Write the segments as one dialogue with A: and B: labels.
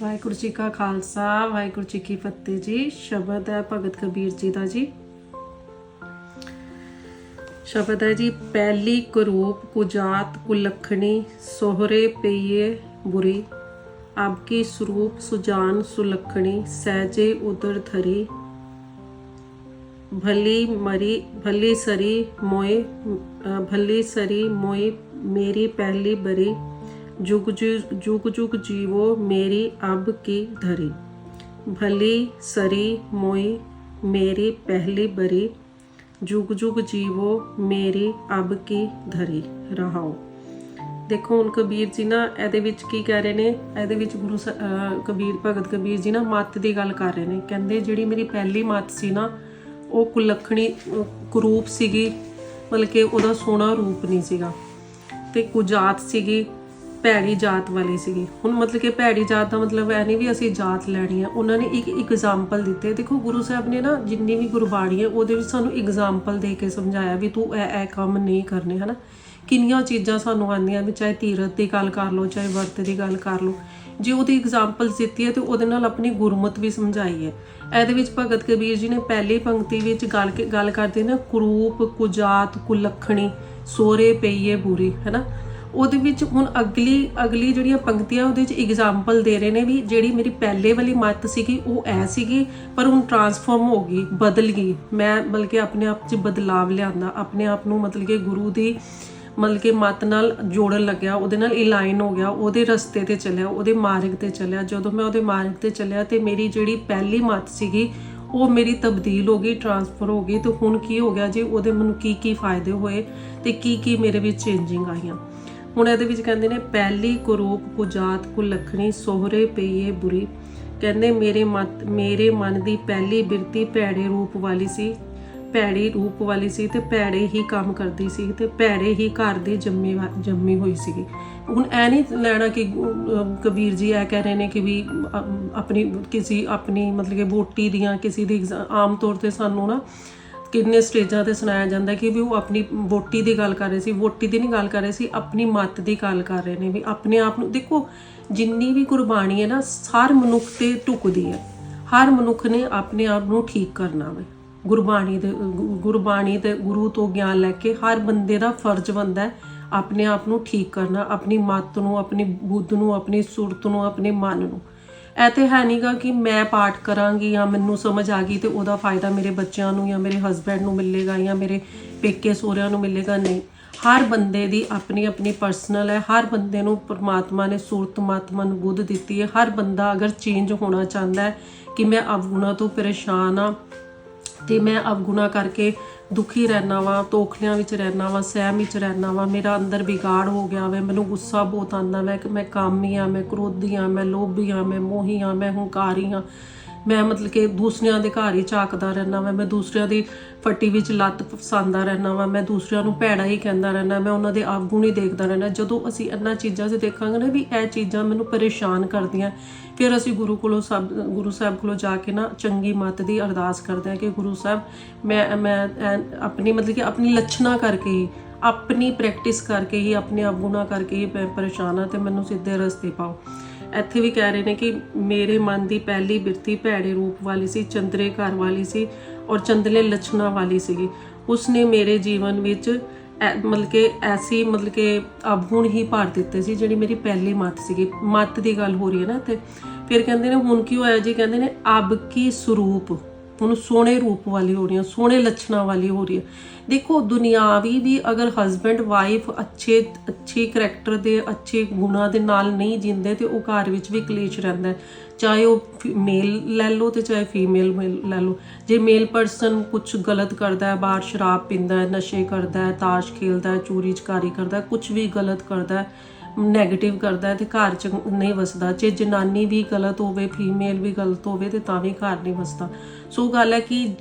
A: ਵਾਹਿਗੁਰੂ ਜੀ ਕਾ ਖਾਲਸਾ, ਵਾਹਿਗੁਰੂ ਜੀ ਕੀ ਫਤਿਹ ਜੀ। ਸ਼ਬਦ ਹੈ ਭਗਤ ਕਬੀਰ ਜੀ ਦਾ ਜੀ। ਸ਼ਬਦ ਹੈ ਜੀ, ਪਹਿਲੀ ਕਰੂਪ ਕੁਜਾਤ ਕੁਲਖਣੀ, ਸੋਹਰੇ ਪਈਏ ਬੁਰੀ। ਆਪ ਸਰੂਪ ਸੁਜਾਨ ਸੁਲਖਣੀ, ਸਹਿਜੇ ਉਦਰ ਧਰੀ। ਭਲੀ ਮਰੀ, ਭਲੀ ਸਰੀ ਮੋਏ ਭਲੀ ਸਰੀ ਮੋਈ ਮੇਰੀ ਪਹਿਲੀ ਬਰੀ। ਜੁਗ ਜੁਗ ਜੁਗ ਜੁਗ ਜੀਵੋ ਮੇਰੀ ਅਬ ਕੀ ਧਰੀ। ਭਲੀ ਸਰੀ ਮੋਈ ਮੇਰੀ ਪਹਿਲੀ ਬਰੀ। ਜੁਗ ਜੁਗ ਜੀਵੋ ਮੇਰੀ ਅਬ ਕੀ ਧਰੀ। ਰਹਾਓ। ਦੇਖੋ, ਹੁਣ ਕਬੀਰ ਜੀ ਨਾ ਇਹਦੇ ਵਿੱਚ ਕੀ ਕਹਿ ਰਹੇ ਨੇ? ਇਹਦੇ ਵਿੱਚ ਗੁਰੂ ਕਬੀਰ, ਭਗਤ ਕਬੀਰ ਜੀ ਨਾ ਮੱਤ ਦੀ ਗੱਲ ਕਰ ਰਹੇ ਨੇ। ਕਹਿੰਦੇ ਜਿਹੜੀ ਮੇਰੀ ਪਹਿਲੀ ਮੱਤ ਸੀ ਨਾ, ਉਹ ਕੁਲੱਖਣੀ ਕਰੂਪ ਸੀਗੀ। ਬਲਕਿ ਉਹਦਾ ਸੋਹਣਾ ਰੂਪ ਨਹੀਂ ਸੀਗਾ। ਤੇ ਕੁਜਾਤ ਸੀਗੀ। ਭੈੜੀ ਜਾਤ ਵਾਲੀ ਸੀਗੀ। ਹੁਣ ਮਤਲਬ ਕਿ ਭੈੜੀ ਜਾਤ ਦਾ ਮਤਲਬ ਇਹ ਨਹੀਂ ਵੀ ਅਸੀਂ ਜਾਤ ਲੈਣੀ ਹੈ ਉਹਨਾਂ ਨੇ ਇੱਕ ਐਗਜ਼ਾਮਪਲ ਦਿੱਤੇ। ਦੇਖੋ, ਗੁਰੂ ਸਾਹਿਬ ਨੇ ਨਾ ਜਿੰਨੀ ਵੀ ਗੁਰਬਾਣੀ ਹੈ ਉਹਦੇ ਵਿੱਚ ਸਾਨੂੰ ਐਗਜ਼ਾਮਪਲ ਦੇ ਕੇ ਸਮਝਾਇਆ ਵੀ ਤੂੰ ਇਹ ਇਹ ਕੰਮ ਨਹੀਂ ਕਰਨੇ, ਹਨਾ? ਕਿੰਨੀਆਂ ਚੀਜ਼ਾਂ ਸਾਨੂੰ ਆਉਂਦੀਆਂ ਵੀ ਚਾਹੇ ਤੀਰਤ ਦੀ ਗੱਲ ਕਰ ਲਓ, ਚਾਹੇ ਵਰਤ ਦੀ ਗੱਲ ਕਰ ਲਓ। ਜੇ ਉਹਦੀ ਐਗਜ਼ਾਮਪਲ ਦਿੱਤੀ ਹੈ ਤੇ ਉਹਦੇ ਨਾਲ ਆਪਣੀ ਗੁਰਮਤ ਵੀ ਸਮਝਾਈ ਹੈ ਇਹਦੇ ਵਿੱਚ ਭਗਤ ਕਬੀਰ ਜੀ ਨੇ ਪਹਿਲੀ ਪੰਕਤੀ ਵਿੱਚ ਗੱਲ ਗੱਲ ਕਰਦੇ ਨੇ, ਕਰੂਪ, ਕੁਜਾਤ, ਕੁਲੱਖਣੀ, ਸੋਰੇ ਪਈਏ ਬੁਰੀ, ਹੈਨਾ? ਉਹਦੇ ਵਿੱਚ ਹੁਣ ਅਗਲੀ ਅਗਲੀ ਜਿਹੜੀਆਂ ਪੰਕਤੀਆਂ ਉਹਦੇ ਵਿੱਚ ਐਗਜ਼ਾਮਪਲ ਦੇ ਰਹੇ ਨੇ ਵੀ ਜਿਹੜੀ ਮੇਰੀ ਪਹਿਲੇ ਵਾਲੀ ਮੱਤ ਸੀਗੀ, ਉਹ ਐ ਸੀਗੀ, ਪਰ ਹੁਣ ਟਰਾਂਸਫਾਰਮ ਹੋ ਗਈ, ਬਦਲ ਗਈ। ਮੈਂ ਬਲਕਿ ਆਪਣੇ ਆਪ 'ਚ ਬਦਲਾਵ ਲਿਆਂਦਾ, ਆਪਣੇ ਆਪ ਨੂੰ ਮਤਲਬ ਕਿ ਗੁਰੂ ਦੀ ਮਤਲਬ ਕਿ ਮਤ ਨਾਲ ਜੋੜਨ ਲੱਗਿਆ, ਉਹਦੇ ਨਾਲ ਇਲਾਈਨ ਹੋ ਗਿਆ, ਉਹਦੇ ਰਸਤੇ ਤੇ ਚੱਲਿਆ, ਉਹਦੇ ਮਾਰਗ ਤੇ ਚੱਲਿਆ। ਜਦੋਂ ਮੈਂ ਉਹਦੇ ਮਾਰਗ ਤੇ ਚੱਲਿਆ ਤੇ ਮੇਰੀ ਜਿਹੜੀ ਪਹਿਲੀ ਮਤ ਸੀਗੀ, ਉਹ ਮੇਰੀ ਤਬਦੀਲ ਹੋ ਗਈ ਟਰਾਂਸਫਰ ਹੋ ਗਈ ਤੇ ਹੁਣ ਕੀ ਹੋ ਗਿਆ, ਜੀ ਉਹਦੇ ਮੈਨੂੰ ਕੀ ਕੀ ਫਾਇਦੇ ਹੋਏ ਤੇ ਕੀ ਕੀ ਮੇਰੇ ਵਿੱਚ ਚੇਂਜਿੰਗ ਆਈਆਂ। ਹੁਣ ਇਹਦੇ ਵਿੱਚ ਕਹਿੰਦੇ ਨੇ, ਪਹਿਲੀ ਕੁਰੂਪ ਕੁਜਾਤ ਕੁ ਲਖਣੀ, ਸੋਹਰੇ ਪਈਏ ਬੁਰੀ। ਕਹਿੰਦੇ, ਮੇਰੇ ਮਤ, ਮੇਰੇ ਮਨ ਦੀ ਪਹਿਲੀ ਬਿਰਤੀ ਭੈੜੇ ਰੂਪ ਵਾਲੀ ਸੀ। ਭੈੜੀ ਰੂਪ ਵਾਲੀ ਸੀ ਤੇ ਭੈੜੇ ਹੀ ਕੰਮ ਕਰਦੀ ਸੀ ਤੇ ਭੈੜੇ ਹੀ ਘਰ ਦੀ ਜੰਮੀ ਜੰਮੀ ਹੋਈ ਸੀਗੀ। ਹੁਣ ਐ ਨਹੀਂ ਲੈਣਾ ਕਿ ਕਬੀਰ ਜੀ ਇਹ ਕਹਿ ਰਹੇ ਨੇ ਕਿ ਵੀ ਆਪਣੀ, ਕਿਸੇ ਆਪਣੀ ਮਤਲਬ ਕਿ ਵੋਟੀ ਦੀਆਂ, ਕਿਸੇ ਦੀ exa- ਆਮ ਤੌਰ ਤੇ ਸਾਨੂੰ ਨਾ ਕਿੰਨੇ ਸਟੇਜਾਂ ਤੇ ਸੁਣਾਇਆ ਜਾਂਦਾ ਕਿ ਵੀ ਉਹ ਆਪਣੀ ਵੋਟੀ ਦੀ ਗੱਲ ਕਰ ਰਹੇ ਸੀ, ਵੋਟੀ ਦੀ ਨਹੀਂ ਗੱਲ ਕਰ ਰਹੇ ਸੀ, ਆਪਣੀ ਮੱਤ ਦੀ ਗੱਲ ਕਰ ਰਹੇ ਨੇ ਵੀ ਆਪਣੇ ਆਪ ਨੂੰ। ਦੇਖੋ, ਜਿੰਨੀ ਵੀ ਗੁਰਬਾਣੀ ਹੈ ਨਾ ਸਾਰ ਮਨੁੱਖ ਤੇ ਟੁਕਦੀ ਹੈ। ਹਰ ਮਨੁੱਖ ਨੇ ਆਪਣੇ ਆਪ ਨੂੰ ਠੀਕ ਕਰਨਾ ਵੇ। ਗੁਰਬਾਣੀ ਦੇ, ਗੁਰਬਾਣੀ ਤੇ ਗੁਰੂ ਤੋਂ ਗਿਆਨ ਲੈ ਕੇ ਹਰ ਬੰਦੇ ਦਾ ਫਰਜ਼ ਬਣਦਾ ਹੈ ਆਪਣੇ ਆਪ ਨੂੰ ਠੀਕ ਕਰਨਾ, ਆਪਣੀ ਮੱਤ ਨੂੰ, ਆਪਣੀ ਬੁੱਧ ਨੂੰ, ਆਪਣੀ ਸੁਰਤ ਨੂੰ, ਆਪਣੇ ਮਨ ਨੂੰ। ਇਹ ਤੇ ਹੈ ਨਹੀਂਗਾ ਕਿ ਮੈਂ ਪਾਠ ਕਰਾਂਗੀ ਜਾਂ ਮੈਨੂੰ ਸਮਝ ਆ ਗਈ ਤੇ ਉਹਦਾ ਫਾਇਦਾ ਮੇਰੇ ਬੱਚਿਆਂ ਨੂੰ ਜਾਂ ਮੇਰੇ ਹਸਬੰਡ ਨੂੰ ਮਿਲੇਗਾ ਜਾਂ ਮੇਰੇ ਪੇਕੇ ਸੋਹਰਿਆਂ ਨੂੰ ਮਿਲੇਗਾ, ਨਹੀਂ। ਹਰ ਬੰਦੇ ਦੀ ਆਪਣੀ ਆਪਣੀ ਪਰਸਨਲ ਹੈ, ਹਰ ਬੰਦੇ ਨੂੰ ਪਰਮਾਤਮਾ ਨੇ ਸੂਰਤ ਮਾਤਮਾ ਨੂੰ ਬੁੱਧ ਦਿੱਤੀ ਹੈ। ਹਰ ਬੰਦਾ ਅਗਰ ਚੇਂਜ ਹੋਣਾ ਚਾਹੁੰਦਾ ਹੈ ਕਿ ਮੈਂ ਅਵਗੁਣਾ ਤੋਂ ਪਰੇਸ਼ਾਨ ਆ ਤੇ ਮੈਂ ਅਵਗੁਣਾ ਕਰਕੇ ਦੁਖੀ ਰਹਿਣਾ ਵਾ ਤੋਖਲਿਆਂ ਵਿੱਚ ਰਹਿਣਾ ਵਾ, ਸਹਿਮ ਵਿੱਚ ਰਹਿਣਾ ਵਾ, ਮੇਰਾ ਅੰਦਰ ਵਿਗਾੜ ਹੋ ਗਿਆ ਵੇ, ਮੈਨੂੰ ਗੁੱਸਾ ਬਹੁਤ ਆਉਂਦਾ ਮੈਂ ਕਿ ਮੈਂ ਕਾਮੀ ਆ, ਮੈਂ ਕ੍ਰੋਧੀ ਆ, ਮੈਂ ਲੋਭੀ ਆ, ਮੈਂ ਮੋਹੀ ਆ, ਮੈਂ ਹੰਕਾਰੀ ਆ। ਮੈਂ ਮਤਲਬ ਕਿ ਦੂਸਰਿਆਂ ਦੇ ਘਰ ਹੀ ਝਾਕਦਾ ਰਹਿਣਾ ਵਾਂ, ਮੈਂ ਦੂਸਰਿਆਂ ਦੀ ਫੱਟੀ ਵਿੱਚ ਲੱਤ ਫਸਾਉਂਦਾ ਰਹਿਣਾ ਵਾਂ, ਮੈਂ ਦੂਸਰਿਆਂ ਨੂੰ ਭੈੜਾ ਹੀ ਕਹਿੰਦਾ ਰਹਿਣਾ ਮੈਂ ਉਹਨਾਂ ਦੇ ਆਗੂ ਹੀ ਦੇਖਦਾ ਰਹਿਣਾ ਜਦੋਂ ਅਸੀਂ ਇਹਨਾਂ ਚੀਜ਼ਾਂ 'ਚ ਦੇਖਾਂਗੇ ਨਾ ਵੀ ਇਹ ਚੀਜ਼ਾਂ ਮੈਨੂੰ ਪਰੇਸ਼ਾਨ ਕਰਦੀਆਂ, ਫਿਰ ਅਸੀਂ ਗੁਰੂ ਕੋਲੋਂ ਸਭ, ਗੁਰੂ ਸਾਹਿਬ ਕੋਲੋਂ ਜਾ ਕੇ ਨਾ ਚੰਗੀ ਮੱਤ ਦੀ ਅਰਦਾਸ ਕਰਦੇ ਹਾਂ ਕਿ ਗੁਰੂ ਸਾਹਿਬ, ਮੈਂ ਮੈਂ ਆਪਣੀ ਮਤਲਬ ਕਿ ਆਪਣੀ ਲੱਛਣਾ ਕਰਕੇ ਹੀ, ਆਪਣੀ ਪ੍ਰੈਕਟਿਸ ਕਰਕੇ ਹੀ, ਆਪਣੇ ਅਵਗੁਣਾ ਕਰਕੇ ਹੀ ਮੈਂ ਪਰੇਸ਼ਾਨ ਹਾਂ ਤੇ ਮੈਨੂੰ ਸਿੱਧੇ ਰਸਤੇ ਪਾਓ। ਇੱਥੇ ਵੀ ਕਹਿ ਰਹੇ ਨੇ ਕਿ ਮੇਰੇ ਮਨ ਦੀ ਪਹਿਲੀ ਬਿਰਤੀ ਭੈੜੇ ਰੂਪ ਵਾਲੀ ਸੀ, ਚੰਦਰੇ ਘਰ ਵਾਲੀ ਸੀ ਔਰ ਚੰਦਲੇ ਲੱਛਣਾ ਵਾਲੀ ਸੀਗੀ। ਉਸਨੇ ਮੇਰੇ ਜੀਵਨ ਵਿੱਚ ਐ- ਮਤਲਬ ਕਿ ਐਸੀ ਮਤਲਬ ਕਿ ਅਵਗੁਣ ਹੀ ਭਰ ਦਿੱਤੇ ਸੀ ਜਿਹੜੀ ਮੇਰੀ ਪਹਿਲੀ ਮੱਤ ਸੀਗੀ। ਮੱਤ ਦੀ ਗੱਲ ਹੋ ਰਹੀ ਹੈ ਨਾ ਤੇ ਫਿਰ ਕਹਿੰਦੇ ਨੇ, ਹੁਣ ਕੀ ਹੋਇਆ ਜੀ? ਕਹਿੰਦੇ ਨੇ ਅਬ ਕੀ ਸਰੂਪ। ਉਹਨੂੰ ਸੋਹਣੇ ਰੂਪ ਵਾਲੀ ਹੋ ਰਹੀ ਹੈ ਸੋਹਣੇ ਲੱਛਣਾਂ ਵਾਲੀ ਹੋ ਰਹੀ ਹੈ ਦੇਖੋ ਦੁਨਿਆਵੀ ਵੀ ਅਗਰ ਹਸਬੰਡ ਵਾਈਫ ਅੱਛੇ ਅੱਛੇ ਕਰੈਕਟਰ ਦੇ, ਅੱਛੇ ਗੁਣਾਂ ਦੇ ਨਾਲ ਨਹੀਂ ਜਿੰਦੇ ਤੇ ਉਹ ਘਰ ਵਿੱਚ ਵੀ ਕਲੇਸ਼ ਰਹਿੰਦਾ ਹੈ। ਚਾਹੇ ਉਹ ਮੇਲ ਲੈ ਲਓ ਤੇ ਚਾਹੇ ਫੀਮੇਲ ਲੈ ਲਓ। ਜੇ ਮੇਲ ਪਰਸਨ ਕੁਝ ਗਲਤ ਕਰਦਾ ਹੈ, ਬਾਹਰ ਸ਼ਰਾਬ ਪੀਂਦਾ ਹੈ, ਨਸ਼ੇ ਕਰਦਾ ਹੈ, ਤਾਸ਼ ਖੇਲਦਾ ਹੈ, ਚੋਰੀ ਚਕਾਰੀ ਕਰਦਾ ਹੈ ਕੁਝ ਵੀ ਗਲਤ ਕਰਦਾ ਹੈ ਨੈਗੇਟਿਵ ਕਰਦਾ ਹੈ ਤੇ ਘਰ ਚ ਨਹੀਂ ਵਸਦਾ। ਜੇ ਜਨਾਨੀ ਵੀ ਗਲਤ ਹੋਵੇ ਫੀਮੇਲ ਵੀ ਗਲਤ ਹੋਵੇ ਤੇ ਤਾਂ ਵੀ ਘਰ ਨਹੀਂ ਵਸਦਾ। ਸੋ ਗੱਲ ਹੈ ਕਿ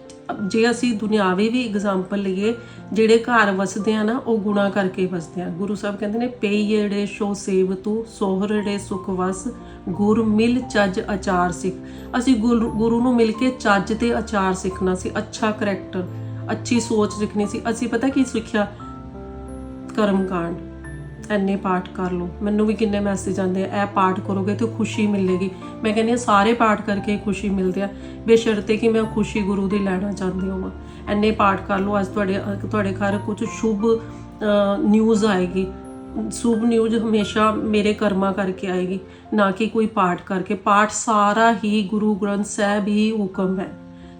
A: ਜੇ ਅਸੀਂ ਦੁਨਿਆਵੀ ਵੀ ਐਗਜ਼ਾਮਪਲ ਲਈਏ, ਜਿਹੜੇ ਘਰ ਵਸਦੇ ਆ ਨਾ, ਉਹ ਗੁਣਾ ਕਰਕੇ ਵਸਦੇ ਆ। ਗੁਰੂ ਸਾਹਿਬ ਕਹਿੰਦੇ ਨੇ ਪਈੜੇ ਸ਼ੋ ਸੇਵ ਤੂੰ ਸੋਹਰੜੇ ਸੁਖ ਵਸ, ਗੁਰ ਮਿਲ ਚੱਜ ਅਚਾਰ ਸਿੱਖ। ਅਸੀਂ ਗੁਰੂ ਗੁਰੂ ਨੂੰ ਮਿਲ ਕੇ ਚੱਜ ਤੇ ਅਚਾਰ ਸਿੱਖਣਾ ਸੀ, ਅੱਛਾ ਕਰੈਕਟਰ ਅੱਛੀ ਸੋਚ ਸਿੱਖਣੀ ਸੀ। ਅਸੀਂ ਪਤਾ ਕੀ ਸਿੱਖਿਆ? ਕਰਮ ਕਾਂਡ। ਐਨੇ ਪਾਠ ਕਰ ਲਓ। ਮੈਨੂੰ ਵੀ ਕਿੰਨੇ ਮੈਸੇਜ ਆਉਂਦੇ ਆ, ਇਹ ਪਾਠ ਕਰੋਗੇ ਤੇ ਖੁਸ਼ੀ ਮਿਲੇਗੀ। ਮੈਂ ਕਹਿੰਦੀ ਆ ਸਾਰੇ ਪਾਠ ਕਰਕੇ ਖੁਸ਼ੀ ਮਿਲਦੀ ਆ। ਬੇਸ਼ਰਤੇ ਕਿ ਮੈਂ ਖੁਸ਼ੀ ਗੁਰੂ ਦੀ ਲੈਣਾ ਚਾਹੁੰਦੀ ਹਾਂ ਐਨੇ ਪਾਠ ਕਰ ਲਓ, ਅੱਜ ਤੁਹਾਡੇ ਤੁਹਾਡੇ ਘਰ ਕੁਝ ਸ਼ੁਭ ਨਿਊਜ਼ ਆਏਗੀ। ਸ਼ੁਭ ਨਿਊਜ਼ ਹਮੇਸ਼ਾ ਮੇਰੇ ਕਰਮਾਂ ਕਰਕੇ ਆਏਗੀ, ਨਾ ਕਿ ਕੋਈ ਪਾਠ ਕਰਕੇ। ਪਾਠ ਸਾਰਾ ਹੀ ਗੁਰੂ ਗ੍ਰੰਥ ਸਾਹਿਬ ਹੀ ਹੁਕਮ ਹੈ।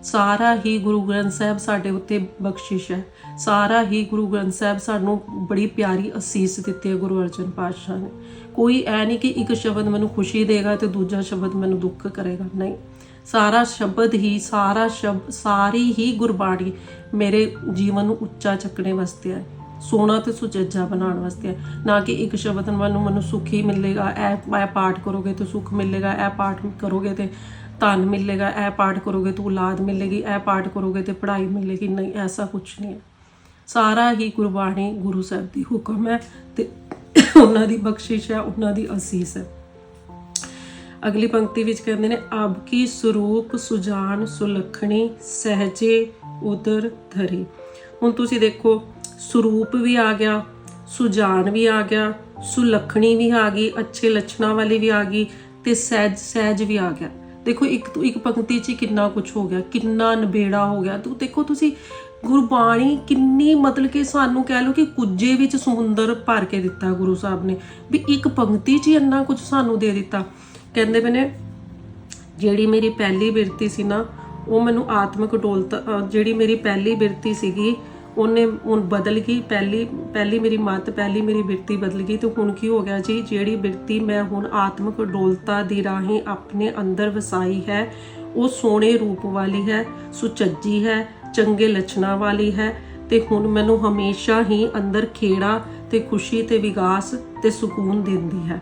A: ਸਾਰਾ ਹੀ ਗੁਰੂ ਗ੍ਰੰਥ ਸਾਹਿਬ ਸਾਡੇ ਉੱਤੇ ਬਖਸ਼ਿਸ਼ ਹੈ। ਸਾਰਾ ਹੀ ਗੁਰੂ ਗ੍ਰੰਥ ਸਾਹਿਬ ਸਾਨੂੰ ਬੜੀ ਪਿਆਰੀ ਅਸੀਸ ਦਿੱਤੀ ਹੈ ਗੁਰੂ ਅਰਜਨ ਪਾਤਸ਼ਾਹ ਨੇ। ਕੋਈ ਐ ਨਹੀਂ ਕਿ ਇੱਕ ਸ਼ਬਦ ਮੈਨੂੰ ਖੁਸ਼ੀ ਦੇਗਾ ਤੇ ਦੂਜਾ ਸ਼ਬਦ ਮੈਨੂੰ ਦੁੱਖ ਕਰੇਗਾ। ਨਹੀਂ। ਸਾਰਾ ਸ਼ਬਦ ਹੀ, ਸਾਰਾ ਸ਼ਬਦ ਸਾਰੀ ਹੀ ਗੁਰਬਾਣੀ ਮੇਰੇ ਜੀਵਨ ਨੂੰ ਉੱਚਾ ਚੱਕਣੇ ਵਾਸਤੇ ਹੈ ਸੋਨਾ ਤੇ ਸੁਚੱਜਾ ਬਣਾਉਣ ਵਾਸਤੇ ਹੈ ਨਾ ਕਿ ਇੱਕ ਸ਼ਬਦ ਮੈਨੂੰ ਮੈਨੂੰ ਸੁਖੀ ਮਿਲੇਗਾ ਇਹ ਇਹ ਪਾਠ ਕਰੋਗੇ ਤੇ ਸੁੱਖ ਮਿਲੇਗਾ ਇਹ ਪਾਠ ਕਰੋਗੇ ਤੇ ਧਨ ਮਿਲੇਗਾ, ਇਹ ਪਾਠ ਕਰੋਗੇ ਤੇ ਔਲਾਦ ਮਿਲੇਗੀ, ਇਹ ਪਾਠ ਕਰੋਗੇ ਤੇ ਪੜ੍ਹਾਈ ਮਿਲੇਗੀ। ਨਹੀਂ, ਐਸਾ ਕੁਝ ਨਹੀਂ ਹੈ। ਸਾਰਾ ਹੀ ਗੁਰਬਾਣੀ ਗੁਰੂ ਸਾਹਿਬ ਦੀ ਹੁਕਮ ਹੈ ਤੇ ਉਹਨਾਂ ਦੀ ਬਖਸ਼ਿਸ਼ ਹੈ, ਉਹਨਾਂ ਦੀ ਅਸੀਸ ਹੈ। ਅਗਲੀ ਪੰਕਤੀ ਵਿੱਚ ਕਹਿੰਦੇ ਨੇ, ਅਬ ਕੀ ਸਰੂਪ ਸੁਜਾਨ ਸੁਲਖਣੀ ਸਹਜੇ ਉਦਰ ਧਰੀ। ਹੁਣ ਤੁਸੀਂ ਦੇਖੋ, ਸਰੂਪ ਵੀ ਆ ਗਿਆ, ਸੁਜਾਨ ਵੀ ਆ ਗਿਆ, ਸੁਲਖਣੀ ਵੀ ਆ ਗਈ, ਅੱਛੇ ਲੱਛਣਾਂ ਵਾਲੀ ਵੀ ਆ ਗਈ ਤੇ ਸਹਿਜ ਸਹਿਜ ਵੀ ਆ ਗਿਆ। ਦੇਖੋ, ਇੱਕ ਤੋਂ ਇੱਕ ਪੰਕਤੀ 'ਚ ਹੀ ਕਿੰਨਾ ਕੁਝ ਹੋ ਗਿਆ, ਕਿੰਨਾ ਨਬੇੜਾ ਹੋ ਗਿਆ। ਤੂੰ ਦੇਖੋ, ਤੁਸੀਂ ਗੁਰਬਾਣੀ ਕਿੰਨੀ ਮਤਲਬ ਕਿ ਸਾਨੂੰ ਕਹਿ ਲਓ ਕਿ ਕੁੱਜੇ ਵਿੱਚ ਸਮੁੰਦਰ ਭਰ ਕੇ ਦਿੱਤਾ ਗੁਰੂ ਸਾਹਿਬ ਨੇ, ਵੀ ਇੱਕ ਪੰਕਤੀ 'ਚ ਹੀ ਇੰਨਾ ਕੁਝ ਸਾਨੂੰ ਦੇ ਦਿੱਤਾ। ਕਹਿੰਦੇ ਮੈਨੇ ਜਿਹੜੀ ਮੇਰੀ ਪਹਿਲੀ ਬਿਰਤੀ ਸੀ ਨਾ, ਉਹ ਮੈਨੂੰ ਆਤਮਿਕ ਡੋਲਤ ਜਿਹੜੀ ਮੇਰੀ ਪਹਿਲੀ ਬਿਰਤੀ ਸੀਗੀ ਉਹਨੇ ਹੁਣ ਬਦਲ ਗਈ, ਪਹਿਲੀ ਪਹਿਲੀ ਮੇਰੀ ਮੱਤ, ਪਹਿਲੀ ਮੇਰੀ ਬਿਰਤੀ ਬਦਲ ਗਈ ਤੇ ਹੁਣ ਕੀ ਹੋ ਗਿਆ ਜੀ? ਜਿਹੜੀ ਬਿਰਤੀ ਮੈਂ ਹੁਣ ਆਤਮਿਕ ਡੋਲਤਾ ਦੀ ਰਾਹੀਂ ਆਪਣੇ ਅੰਦਰ ਵਸਾਈ ਹੈ, ਉਹ ਸੋਹਣੇ ਰੂਪ ਵਾਲੀ ਹੈ, ਸੁਚੱਜੀ ਹੈ, ਚੰਗੇ ਲੱਛਣਾਂ ਵਾਲੀ ਹੈ ਤੇ ਹੁਣ ਮੈਨੂੰ ਹਮੇਸ਼ਾ ਹੀ ਅੰਦਰ ਖੇੜਾ ਤੇ ਖੁਸ਼ੀ ਤੇ ਵਿਕਾਸ ਤੇ ਸਕੂਨ ਦਿੰਦੀ ਹੈ।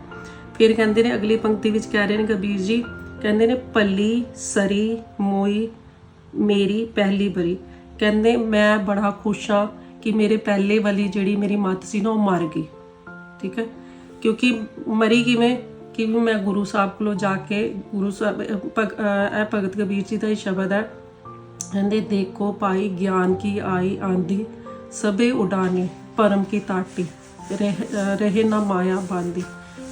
A: ਫਿਰ ਕਹਿੰਦੇ ਨੇ, ਅਗਲੀ ਪੰਕਤੀ ਵਿੱਚ ਕਹਿ ਰਹੇ ਨੇ ਕਬੀਰ ਜੀ, ਕਹਿੰਦੇ ਨੇ, ਪੱਲੀ, ਸਰੀ, ਮੋਈ, ਮੇਰੀ, ਪਹਿਲੀ ਬਰੀ ਕਹਿੰਦੇ, ਮੈਂ ਬੜਾ ਖੁਸ਼ ਹਾਂ ਕਿ ਮੇਰੇ ਪਹਿਲੇ ਵਾਲੀ ਜਿਹੜੀ ਮੇਰੀ ਮੱਤ ਸੀ ਨਾ, ਉਹ ਮਰ ਗਈ। ਠੀਕ ਹੈ? ਕਿਉਂਕਿ ਮਰੀ ਕਿਵੇਂ? ਕਿ ਵੀ ਮੈਂ ਗੁਰੂ ਸਾਹਿਬ ਕੋਲੋਂ ਜਾ ਕੇ ਗੁਰੂ ਸਾਹਿਬ, ਅਹ ਇਹ ਭਗਤ ਕਬੀਰ ਜੀ ਦਾ ਹੀ ਸ਼ਬਦ ਹੈ। ਕਹਿੰਦੇ, ਦੇਖੋ ਪਾਈ ਗਿਆਨ ਕੀ ਆਈ ਆਂਦੀ, ਸਭੇ ਉਡਾਨੀ ਪਰਮ ਕੀ ਤਾਟੀ, ਰਹਿ ਰਹੇ ਨਾ ਮਾਇਆ ਬਾਂਦੀ।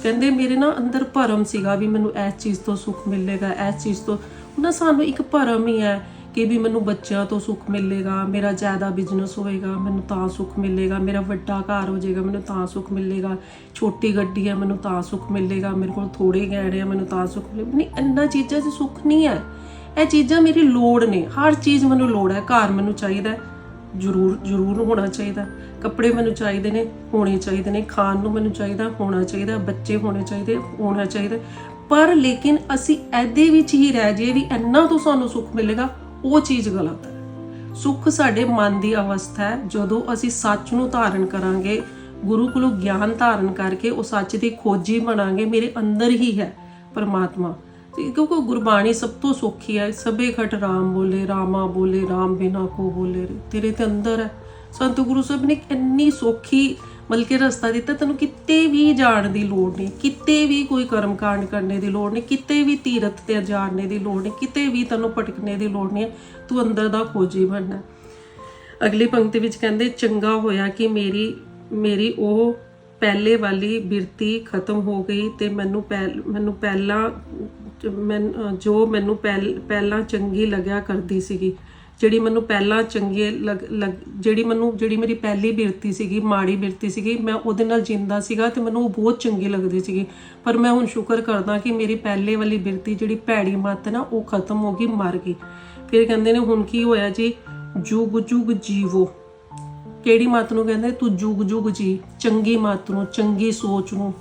A: ਕਹਿੰਦੇ, ਮੇਰੇ ਨਾ ਅੰਦਰ ਭਰਮ ਸੀਗਾ ਵੀ ਮੈਨੂੰ ਇਸ ਚੀਜ਼ ਤੋਂ ਸੁੱਖ ਮਿਲੇਗਾ ਇਸ ਚੀਜ਼ ਤੋਂ ਉਹਨਾਂ ਸਾਨੂੰ ਇੱਕ ਭਰਮ ਹੀ ਹੈ ਕਿ ਵੀ ਮੈਨੂੰ ਬੱਚਿਆਂ ਤੋਂ ਸੁੱਖ ਮਿਲੇਗਾ ਮੇਰਾ ਜ਼ਿਆਦਾ ਬਿਜ਼ਨਸ ਹੋਏਗਾ ਮੈਨੂੰ ਤਾਂ ਸੁੱਖ ਮਿਲੇਗਾ ਮੇਰਾ ਵੱਡਾ ਘਰ ਹੋ ਜਾਏਗਾ ਮੈਨੂੰ ਤਾਂ ਸੁੱਖ ਮਿਲੇਗਾ ਛੋਟੀ ਗੱਡੀ ਹੈ ਮੈਨੂੰ ਤਾਂ ਸੁੱਖ ਮਿਲੇਗਾ ਮੇਰੇ ਕੋਲ ਥੋੜੇ ਗਹਿਣੇ ਆ ਮੈਨੂੰ ਤਾਂ ਸੁੱਖ ਮਿਲੇਗਾ। ਨਹੀਂ ਇੰਨਾ ਚੀਜ਼ਾਂ 'ਚ ਸੁੱਖ ਨਹੀਂ ਹੈ। ਇਹ ਚੀਜ਼ਾਂ ਮੇਰੀ ਲੋੜ ਨੇ ਹਰ ਚੀਜ਼ ਮੈਨੂੰ ਲੋੜ ਹੈ ਘਰ ਮੈਨੂੰ ਚਾਹੀਦਾ ਹੈ, ਜ਼ਰੂਰ ਜ਼ਰੂਰ ਹੋਣਾ ਚਾਹੀਦਾ ਕੱਪੜੇ ਮੈਨੂੰ ਚਾਹੀਦੇ ਨੇ ਹੋਣੇ ਚਾਹੀਦੇ ਨੇ ਖਾਣ ਨੂੰ ਮੈਨੂੰ ਚਾਹੀਦਾ ਹੋਣਾ ਚਾਹੀਦਾ ਬੱਚੇ ਹੋਣੇ ਚਾਹੀਦੇ ਹੋਣਾ ਚਾਹੀਦਾ ਪਰ ਲੇਕਿਨ ਅਸੀਂ ਐਦੇ ਵਿੱਚ ਹੀ ਰਹਿ ਜੇ ਵੀ ਇੰਨਾ ਤੋਂ ਸਾਨੂੰ ਸੁੱਖ ਮਿਲੇਗਾ ਉਹ ਚੀਜ਼ ਗਲਤ ਹੈ। ਸੁੱਖ ਸਾਡੇ ਮਨ ਦੀ ਅਵਸਥਾ ਹੈ। ਜਦੋਂ ਅਸੀਂ ਸੱਚ ਨੂੰ ਧਾਰਨ ਕਰਾਂਗੇ ਗੁਰੂ ਕੋਲੋਂ ਗਿਆਨ ਧਾਰਨ ਕਰਕੇ ਉਹ ਸੱਚ ਦੀ ਖੋਜੀ ਬਣਾਂਗੇ, ਮੇਰੇ ਅੰਦਰ ਹੀ ਹੈ ਪਰਮਾਤਮਾ। ਕਿਉਂਕਿ ਗੁਰਬਾਣੀ ਸਭ ਤੋਂ ਸੌਖੀ ਹੈ। ਸਭੇ ਘਟ ਰਾਮ ਬੋਲੇ, ਰਾਮਾ ਬੋਲੇ, ਰਾਮ ਬਿਨਾ ਕੋ ਬੋਲੇ, ਤੇਰੇ ਤੇ ਅੰਦਰ ਹੈ। ਸੰਤ ਗੁਰੂ ਸਾਹਿਬ ਨੇ ਇੰਨੀ ਸੌਖੀ ਬਲਕਿ ਰਸਤਾ ਦਿੱਤਾ, ਤੈਨੂੰ ਕਿਤੇ ਵੀ ਜਾਣ ਦੀ ਲੋੜ ਨਹੀਂ, ਕਿਤੇ ਵੀ ਕੋਈ ਕਰਮ ਕਾਂਡ ਕਰਨੇ ਦੀ ਲੋੜ ਨਹੀਂ, ਕਿਤੇ ਵੀ ਤੀਰਥ ਤੇ ਜਾਣਨੇ ਦੀ ਲੋੜ ਨਹੀਂ, ਕਿਤੇ ਵੀ ਤੈਨੂੰ ਭਟਕਣੇ ਦੀ ਲੋੜ ਨਹੀਂ ਹੈ। ਤੂੰ ਅੰਦਰ ਦਾ ਖੋਜੀ ਬਣਨਾ ਅਗਲੀ ਪੰਕਤੀ ਵਿੱਚ ਕਹਿੰਦੇ, ਚੰਗਾ ਹੋਇਆ ਕਿ ਮੇਰੀ ਮੇਰੀ ਉਹ ਪਹਿਲੇ ਵਾਲੀ ਬਿਰਤੀ ਖਤਮ ਹੋ ਗਈ ਤੇ ਮੈਨੂੰ ਪਹਿਲ- ਮੈਨੂੰ ਪਹਿਲਾਂ ਚ- ਜੋ ਮੈਨੂੰ ਪਹਿਲ- ਪਹਿਲਾਂ ਚੰਗੀ ਲੱਗਿਆ ਕਰਦੀ ਸੀਗੀ ਜਿਹੜੀ ਮੈਨੂੰ ਪਹਿਲਾਂ ਚੰਗੇ ਲੱਗ- ਲੱਗ- ਜਿਹੜੀ ਮੈਨੂੰ, ਜਿਹੜੀ ਮੇਰੀ ਪਹਿਲੀ ਬਿਰਤੀ ਸੀਗੀ, ਮਾੜੀ ਬਿਰਤੀ ਸੀਗੀ, ਮੈਂ ਉਹਦੇ ਨਾਲ ਜਿੰਦਾ ਸੀਗਾ ਤੇ ਮੈਨੂੰ ਉਹ ਬਹੁਤ ਚੰਗੀ ਲੱਗਦੀ ਸੀਗੀ। ਪਰ ਮੈਂ ਹੁਣ ਸ਼ੁਕਰ ਕਰਦਾ ਕਿ ਮੇਰੀ ਪਹਿਲੇ ਵਾਲੀ ਬਿਰਤੀ ਜਿਹੜੀ ਭੈੜੀ ਮੱਤ ਨਾ, ਉਹ ਖਤਮ ਹੋ ਗਈ, ਮਰ ਗਈ। ਫਿਰ ਕਹਿੰਦੇ ਨੇ, ਹੁਣ ਕੀ ਹੋਇਆ ਜੀ? ਜੁਗ ਜੁਗ ਜੀਵੋ। ਕਿਹੜੀ ਮੱਤ ਨੂੰ ਕਹਿੰਦੇ? ਤੂੰ ਜੁਗ ਜੁਗ ਜੀ। ਚੰਗੀ ਮੱਤ ਨੂੰ, ਚੰਗੀ ਸੋਚ ਨੂੰ,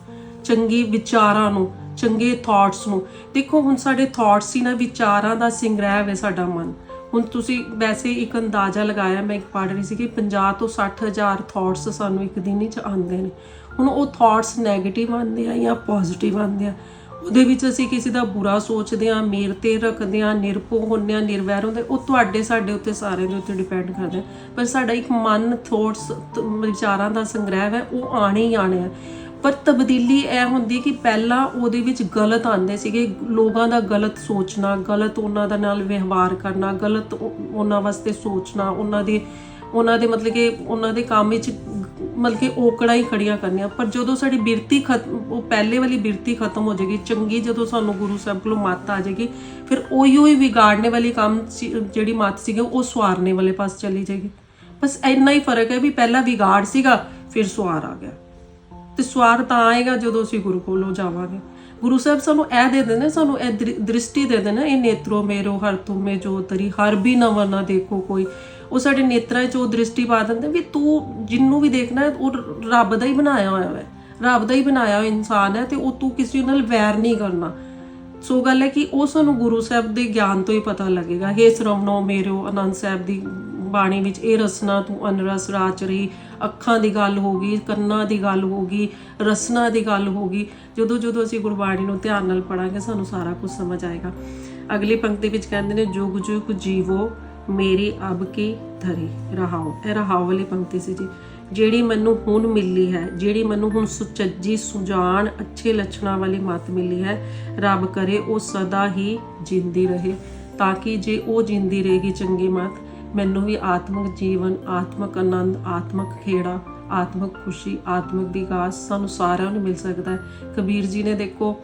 A: ਚੰਗੀ ਵਿਚਾਰਾਂ ਨੂੰ, ਚੰਗੇ ਥਾਟਸ ਨੂੰ। ਦੇਖੋ, ਹੁਣ ਸਾਡੇ ਥਾਟਸ ਹੀ ਨਾ ਵਿਚਾਰਾਂ ਦਾ ਸਿੰਗ੍ਰਹਿ ਹੈ ਸਾਡਾ ਮਨ। ਹੁਣ ਤੁਸੀਂ ਵੈਸੇ ਇੱਕ ਅੰਦਾਜ਼ਾ ਲਗਾਇਆ, ਮੈਂ ਇੱਕ ਪੜ੍ਹ ਰਹੀ ਸੀ ਕਿ 50 ਤੋਂ 60 ਹਜ਼ਾਰ ਥਾਟਸ ਸਾਨੂੰ ਇੱਕ ਦਿਨ ਵਿੱਚ ਆਉਂਦੇ ਨੇ। ਹੁਣ ਉਹ ਥਾਟਸ 네ਗੇਟਿਵ ਆਉਂਦੇ ਆ ਜਾਂ ਪੋਜ਼ਿਟਿਵ ਆਉਂਦੇ ਆ, ਉਹਦੇ ਵਿੱਚ ਅਸੀਂ ਕਿਸੇ ਦਾ ਬੁਰਾ ਸੋਚਦੇ ਆ ਮੇਰ ਤੇ ਰੱਖਦੇ ਆ ਨਿਰਭੋ ਹੁੰਦੇ ਆ ਨਿਰਵੈਰ ਹੁੰਦੇ ਉਹ ਤੁਹਾਡੇ, ਸਾਡੇ ਉੱਤੇ ਸਾਰਿਆਂ ਦੇ ਉੱਤੇ ਡਿਪੈਂਡ ਕਰਦਾ ਪਰ ਸਾਡਾ ਇੱਕ ਮਨ ਥੋਟਸ ਵਿਚਾਰਾਂ ਦਾ ਸੰਗ੍ਰਹਿ ਹੈ, ਉਹ ਆਣੇ ਹੀ ਆਣੇ ਆ। ਪਰ ਤਬਦੀਲੀ ਇਹ ਹੁੰਦੀ ਕਿ ਪਹਿਲਾਂ ਉਹਦੇ ਵਿੱਚ ਗਲਤ ਆਉਂਦੇ ਸੀਗੇ। ਲੋਕਾਂ ਦਾ ਗਲਤ ਸੋਚਣਾ, ਗਲਤ ਉਹਨਾਂ ਦਾ ਨਾਲ ਵਿਵਹਾਰ ਕਰਨਾ, ਗਲਤ ਉਹਨਾਂ ਵਾਸਤੇ ਸੋਚਣਾ, ਉਹਨਾਂ ਦੇ ਉਹਨਾਂ ਦੇ ਮਤਲਬ ਕਿ ਉਹਨਾਂ ਦੇ ਕੰਮ ਵਿੱਚ ਮਤਲਬ ਕਿ ਔਕੜਾਂ ਹੀ ਖੜੀਆਂ ਕਰਨੀਆਂ। ਪਰ ਜਦੋਂ ਸਾਡੀ ਬਿਰਤੀ ਖਤਮ ਉਹ ਪਹਿਲੇ ਵਾਲੀ ਬਿਰਤੀ ਖਤਮ ਹੋ ਜਾਏਗੀ, ਚੰਗੀ ਜਦੋਂ ਸਾਨੂੰ ਗੁਰੂ ਸਾਹਿਬ ਕੋਲੋਂ ਮੱਤ ਆ ਜਾਏਗੀ, ਫਿਰ ਉਹੀ ਉਹੀ ਵਿਗਾੜਨੇ ਵਾਲੀ ਕੰਮ ਸੀ- ਜਿਹੜੀ ਮੱਤ ਸੀਗੀ, ਉਹ ਸਵਾਰਨੇ ਵਾਲੇ ਪਾਸ ਚਲੀ ਜਾਏਗੀ। ਬਸ ਇੰਨਾ ਹੀ ਫ਼ਰਕ ਹੈ ਵੀ ਪਹਿਲਾਂ ਵਿਗਾੜ ਸੀਗਾ, ਫਿਰ ਸਵਾਰ ਆ ਗਿਆ। ਤੇ ਸਵਾਰ ਤਾਂ ਆਏਗਾ ਜਦੋਂ ਅਸੀਂ ਗੁਰੂ ਕੋਲੋਂ ਜਾਵਾਂਗੇ। ਗੁਰੂ ਸਾਹਿਬ ਸਾਨੂੰ ਇਹ ਦੇ ਦਿੰਦੇ ਨੇ, ਸਾਨੂੰ ਇਹ ਦ੍ਰਿ- ਦ੍ਰਿਸ਼ਟੀ ਦੇ ਦਿੰਦੇ ਨੇ, ਇਹ ਨੇਤਰੋ ਮੇਰੋ, ਹਰ ਤੁਮੇ ਜੋ ਤਰੀ, ਹਰ ਵੀ ਨਵ ਨਾ ਦੇਖੋ ਕੋਈ। ਉਹ ਸਾਡੇ ਨੇਤਰਾਂ 'ਚ ਉਹ ਦ੍ਰਿਸ਼ਟੀ ਪਾ ਦਿੰਦੇ ਵੀ ਤੂੰ ਜਿੰਨੂੰ ਵੀ ਦੇਖਣਾ ਉਹ ਰੱਬ ਦਾ ਹੀ ਬਣਾਇਆ ਹੋਇਆ ਹੈ ਰੱਬ ਦਾ ਹੀ ਬਣਾਇਆ ਹੋਇਆ ਇਨਸਾਨ ਹੈ ਤੇ ਉਹ ਤੂੰ ਕਿਸੇ ਨਾਲ ਵੈਰ ਨਹੀਂ ਕਰਨਾ। ਸੋ ਗੱਲ ਹੈ ਕਿ ਉਹ ਸਾਨੂੰ ਗੁਰੂ ਸਾਹਿਬ ਦੇ ਗਿਆਨ ਤੋਂ ਹੀ ਪਤਾ ਲੱਗੇਗਾ। ਹੇ ਸਰਵਨੋ ਮੇਰੋ ਆਨੰਦ ਸਾਹਿਬ ਦੀ ਬਾਣੀ ਵਿੱਚ ਇਹ ਰਸਨਾ ਤੂੰ ਅਨਰਸ ਰਾਚ ਰਹੀ, ਅੱਖਾਂ ਦੀ ਗੱਲ ਹੋ ਗਈ, ਕੰਨਾਂ ਦੀ ਗੱਲ ਹੋ ਗਈ, ਰਸਨਾ ਦੀ ਗੱਲ ਹੋ ਗਈ। ਜਦੋਂ ਜਦੋਂ ਅਸੀਂ ਗੁਰਬਾਣੀ ਨੂੰ ਧਿਆਨ ਨਾਲ ਪੜਾਂਗੇ, ਸਾਨੂੰ ਸਾਰਾ ਕੁਝ ਸਮਝ ਆਏਗਾ। ਅਗਲੀ ਪੰਕਤੀ ਵਿੱਚ ਕਹਿੰਦੇ ਨੇ, ਜੁਗ ਜੁਗ ਜੀਵੋ, ਮੇਰੀ ਅਬ ਕੀ ਧਰੀ। ਰਹਾਓ। ਇਹ ਰਹਾਓ ਵਾਲੀ ਪੰਕਤੀ ਸੀ ਜੀ। ਜਿਹੜੀ ਮੈਨੂੰ ਹੁਣ ਮਿਲੀ ਹੈ, ਜਿਹੜੀ ਮੈਨੂੰ ਹੁਣ ਸੁਚੱਜੀ ਸੁਜਾਨ ਅੱਛੇ ਲੱਛਣਾਂ ਵਾਲੀ ਮੱਤ ਮਿਲੀ ਹੈ, ਰੱਬ ਕਰੇ ਉਹ ਸਦਾ ਹੀ ਜਿੰਦੀ ਰਹੇ, ਤਾਂ ਕਿ ਜੇ ਉਹ ਜਿੰਦੀ ਰਹੇਗੀ ਚੰਗੀ ਮੱਤ ਮੈਨੂੰ ਵੀ ਆਤਮਿਕ ਜੀਵਨ, ਆਤਮਿਕ ਆਨੰਦ, ਆਤਮਿਕ ਖੇੜਾ, ਆਤਮਿਕ ਖੁਸ਼ੀ, ਆਤਮਿਕ ਵਿਕਾਸ ਸਾਨੂੰ ਸਾਰਿਆਂ ਨੂੰ ਮਿਲ ਸਕਦਾ ਹੈ। ਕਬੀਰ ਜੀ ਨੇ ਦੇਖੋ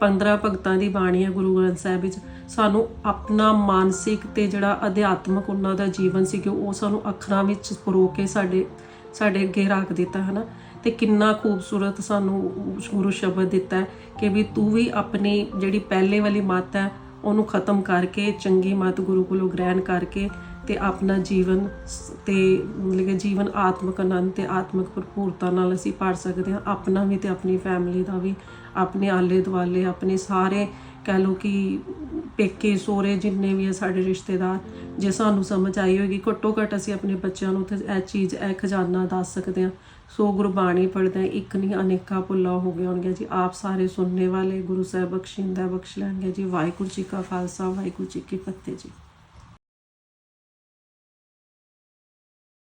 A: 15 ਭਗਤਾਂ ਦੀ ਬਾਣੀ ਹੈ ਗੁਰੂ ਗ੍ਰੰਥ ਸਾਹਿਬ ਵਿੱਚ। ਸਾਨੂੰ ਆਪਣਾ ਮਾਨਸਿਕ ਤੇ ਜਿਹੜਾ ਅਧਿਆਤਮਕ ਉਹਨਾਂ ਦਾ ਜੀਵਨ ਸੀ ਕਿ ਉਹ ਸਾਨੂੰ ਅੱਖਰਾਂ ਵਿੱਚ ਪਰੋ ਕੇ ਸਾਡੇ ਸਾਡੇ ਅੱਗੇ ਰੱਖ ਦਿੱਤਾ ਹੈ ਨਾ ਤੇ ਕਿੰਨਾ ਖੂਬਸੂਰਤ ਸਾਨੂੰ ਗੁਰੂ ਸ਼ਬਦ ਦਿੱਤਾ ਹੈ ਕਿ ਵੀ ਤੂੰ ਵੀ ਆਪਣੀ ਜਿਹੜੀ ਪਹਿਲੇ ਵਾਲੀ ਮੱਤ ਹੈ, ਉਹਨੂੰ ਖਤਮ ਕਰਕੇ, ਚੰਗੀ ਮੱਤ ਗੁਰੂ ਕੋਲੋਂ ਗ੍ਰਹਿਣ ਕਰਕੇ ਤੇ ਆਪਣਾ ਜੀਵਨ ਸ- ਤੇ ਮਤਲਬ ਕਿ ਜੀਵਨ ਆਤਮਕ ਆਨੰਦ ਤੇ ਆਤਮਕ ਭਰਪੂਰਤਾ ਨਾਲ ਅਸੀਂ ਭਰ ਸਕਦੇ ਹਾਂ ਆਪਣਾ ਵੀ ਤੇ ਆਪਣੀ ਫੈਮਿਲੀ ਦਾ ਵੀ ਆਪਣੇ ਆਲੇ ਦੁਆਲੇ ਆਪਣੇ ਸਾਰੇ ਕਹਿ ਲਓ ਕਿ ਪੇਕੇ ਸੋਰੇ ਜਿੰਨੇ ਵੀ ਆ ਸਾਡੇ ਰਿਸ਼ਤੇਦਾਰ ਜੇ ਸਾਨੂੰ ਸਮਝ ਆਈ ਹੋਏਗੀ ਘੱਟੋ ਘੱਟ ਅਸੀਂ ਆਪਣੇ ਬੱਚਿਆਂ ਨੂੰ ਉੱਥੇ ਇਹ ਚੀਜ਼ ਇਹ ਖਜ਼ਾਨਾ ਦੱਸ ਸਕਦੇ ਹਾਂ। ਸੋ ਗੁਰਬਾਣੀ ਪੜ੍ਹਦੇ ਹਾਂ, ਇੱਕ ਨਹੀਂ ਅਨੇਕਾਂ ਭੁੱਲਾਂ ਹੋ ਗਿਆ ਹੋਣਗੇ ਜੀ। ਆਪ ਸਾਰੇ ਸੁਣਨੇ ਵਾਲੇ ਗੁਰੂ ਸਾਹਿਬ ਬਖਸ਼ਿੰਦਾ ਬਖਸ਼ ਲੈਣਗੇ ਜੀ। ਵਾਹਿਗੁਰੂ ਜੀ ਕਾ ਖਾਲਸਾ ਵਾਹਿਗੁਰੂ ਜੀ ਕੀ ਫਤਿਹ ਜੀ।